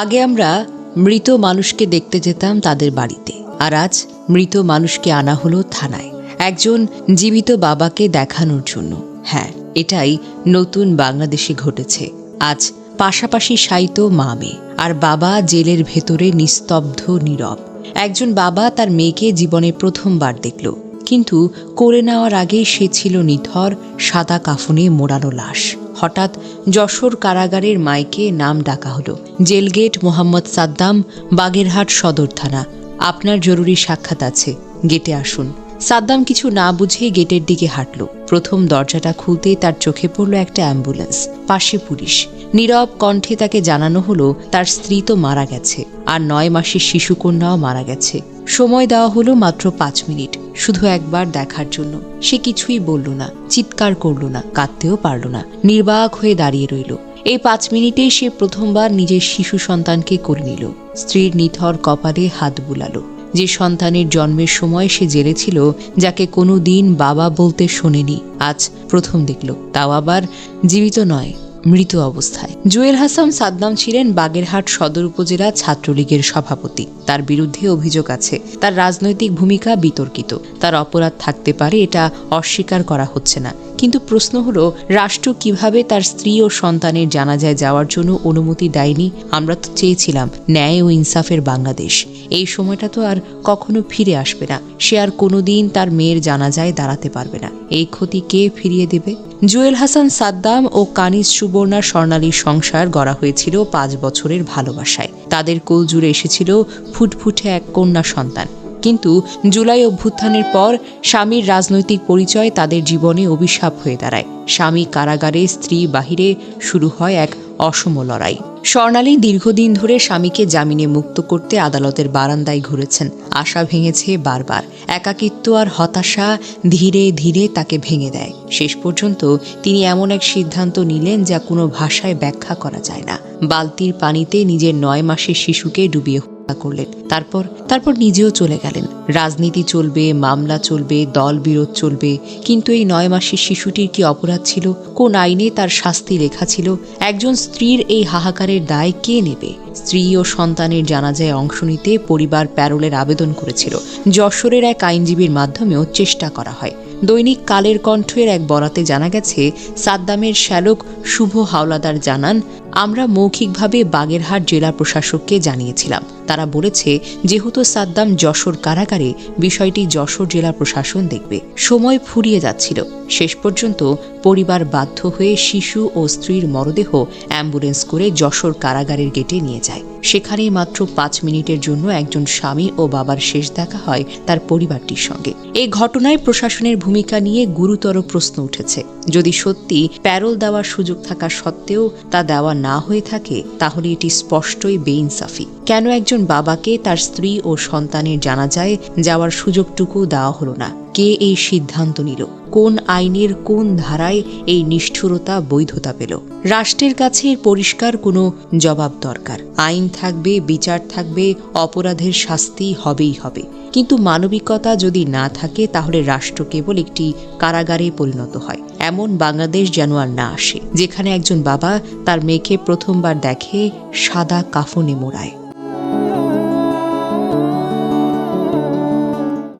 আগে আমরা মৃত মানুষকে দেখতে যেতাম তাদের বাড়িতে, আর আজ মৃত মানুষকে আনা হলো থানায়, একজন জীবিত বাবাকে দেখানোর জন্য। হ্যাঁ এটাই নতুন বাংলাদেশে ঘটেছে। আজ পাশাপাশি সাইত মা মেয়ে, আর বাবা জেলের ভেতরে নিস্তব্ধ নীরব। একজন বাবা তার মেয়েকে জীবনে প্রথমবার দেখল। কিন্তু করে নেওয়ার আগে সে ছিল নিথর, সাদা কাফনে মোড়ানো লাশ। হঠাৎ যশোর কারাগারের মাইকে নাম ডাকা হলো। জেলগেট মোহাম্মদ সাদ্দাম, বাগেরহাট সদর থানা। আপনার জরুরি সাক্ষাৎ আছে। গেটে আসুন। সাদ্দাম কিছু না বুঝেই গেটের দিকে হাঁটল। প্রথম দরজাটা খুলতেই তার চোখে পড়ল একটা অ্যাম্বুলেন্স, পাশে পুলিশ। নীরব কণ্ঠে তাকে জানানো হলো, তার স্ত্রী তো মারা গেছে, আর নয় মাসের শিশুকন্যাও মারা গেছে। সময় দেওয়া হলো মাত্র পাঁচ মিনিট, শুধু একবার দেখার জন্য। সে কিছুই বলল না, চিৎকার করল না, কাঁদতেও পারল না, নির্বাক হয়ে দাঁড়িয়ে রইল। এই পাঁচ মিনিটেই সে প্রথমবার নিজের শিশু সন্তানকে করে নিল। স্ত্রীর নিথর কপালে হাত বুলালো। যে সন্তানের জন্মের সময় সে জেলে ছিল, যাকে কোনো দিন বাবা বলতে শোনেনি। আজ প্রথম দেখল, তাও আবার জীবিত নয়, মৃত অবস্থায়। জুয়েল হাসান সাদ্দাম ছিলেন বাগেরহাট সদর উপজেলা ছাত্রলীগের সভাপতি। তার বিরুদ্ধে অভিযোগ আছে, তার রাজনৈতিক ভূমিকা বিতর্কিত। তার অপরাধ থাকতে পারে, এটা অস্বীকার করা হচ্ছে না। কিন্তু প্রশ্ন হলো, রাষ্ট্র কীভাবে তার স্ত্রী ও সন্তানের জানাজায় যাওয়ার জন্য অনুমতি দেয়নি, আমরা তো চেয়েছিলাম, ন্যায় ও ইনসাফের বাংলাদেশ। এই সময়টা তো আর কখনো ফিরে আসবে না, সে আর কোনোদিন তার মেয়ের জানাজায় দাঁড়াতে পারবে না। এই ক্ষতি কে ফিরিয়ে দেবে? জুয়েল হাসান সাদ্দাম ও কানিস সুবর্ণা স্বর্ণালীর সংসার গড়া হয়েছিল পাঁচ বছরের ভালোবাসায়। তাদের কোল জুড়ে এসেছিল ফুটফুটে এক কন্যা সন্তান। কিন্তু জুলাই অভ্যুত্থানের পর স্বামীর রাজনৈতিক পরিচয় তাদের জীবনে অভিশাপ হয়ে দাঁড়ায়। স্বামী কারাগারে, স্ত্রী বাহিরে শুরু হয় এক অসম লড়াই। স্বর্ণালী দীর্ঘদিন ধরে স্বামীকে জামিনে মুক্ত করতে আদালতের বারান্দায় ঘুরেছেন। আশা ভেঙেছে বারবার। একাকিত্ব আর হতাশা ধীরে ধীরে তাকে ভেঙে দেয়। শেষ পর্যন্ত তিনি এমন এক সিদ্ধান্ত নিলেন যা কোনো ভাষায় ব্যাখ্যা করা যায় না। বালতির পানিতে নিজের নয় মাসের শিশুকে ডুবিয়ে করলেন। তারপর তারপর নিজেও চলে গেলেন। রাজনীতি চলবে, মামলা চলবে, দল বিরোধ চলবে, কিন্তু এই নয় মাসের শিশুটির কি অপরাধ ছিল? কোন আইনে তার শাস্তি লেখা ছিল? একজন স্ত্রীর এই হাহাকারের দায় কে নেবে? স্ত্রী ও সন্তানের জানাজায় অংশ নিতে পরিবার প্যারোলের আবেদন করেছিল। যশোরের এক আইনজীবীর মাধ্যমেও চেষ্টা করা হয়। দৈনিক কালের কণ্ঠের এক বরাতে জানা গেছে, সাদ্দামের শ্যালক শুভ হাওলাদার জানান আমরা মৌখিকভাবে বাগেরহাট জেলা প্রশাসককে জানিয়েছিলাম। তারা বলেছে, যেহেতু সাদ্দাম যশোর কারাগারে, বিষয়টি যশোর জেলা প্রশাসন দেখবে। সময় ফুরিয়ে যাচ্ছিল। শেষ পর্যন্ত পরিবার বাধ্য হয়ে শিশু ও স্ত্রীর মরদেহ অ্যাম্বুলেন্স করে যশোর কারাগারের গেটে নিয়ে যায়। সেখানেই মাত্র পাঁচ মিনিটের জন্য একজন স্বামী ও বাবার শেষ দেখা হয় তার পরিবারটির সঙ্গে। এই ঘটনায় প্রশাসনের ভূমিকা নিয়ে গুরুতর প্রশ্ন উঠেছে। যদি সত্যি প্যারোল দেওয়ার সুযোগ থাকা সত্ত্বেও তা দেওয়া না হয়ে থাকে, তাহলে এটি স্পষ্টই বেইনসাফি। কেন একজন বাবাকে তার স্ত্রী ও সন্তানের জানাজায় যাওয়ার সুযোগটুকু দেওয়া হলো না? কে এই সিদ্ধান্ত নিল? কোন আইনের কোন ধারায় এই নিষ্ঠুরতা বৈধতা পেল? রাষ্ট্রের কাছে পরিষ্কার কোনো জবাব দরকার। আইন থাকবে, বিচার থাকবে, অপরাধের শাস্তি হবেই হবে। কিন্তু মানবিকতা যদি না থাকে, তাহলে রাষ্ট্র কেবল একটি কারাগারে পরিণত হয়। এমন বাংলাদেশ যেন আর না আসে, যেখানে একজন বাবা তার মেয়েকে প্রথমবার দেখে সাদা কাফনে মোড়ায়।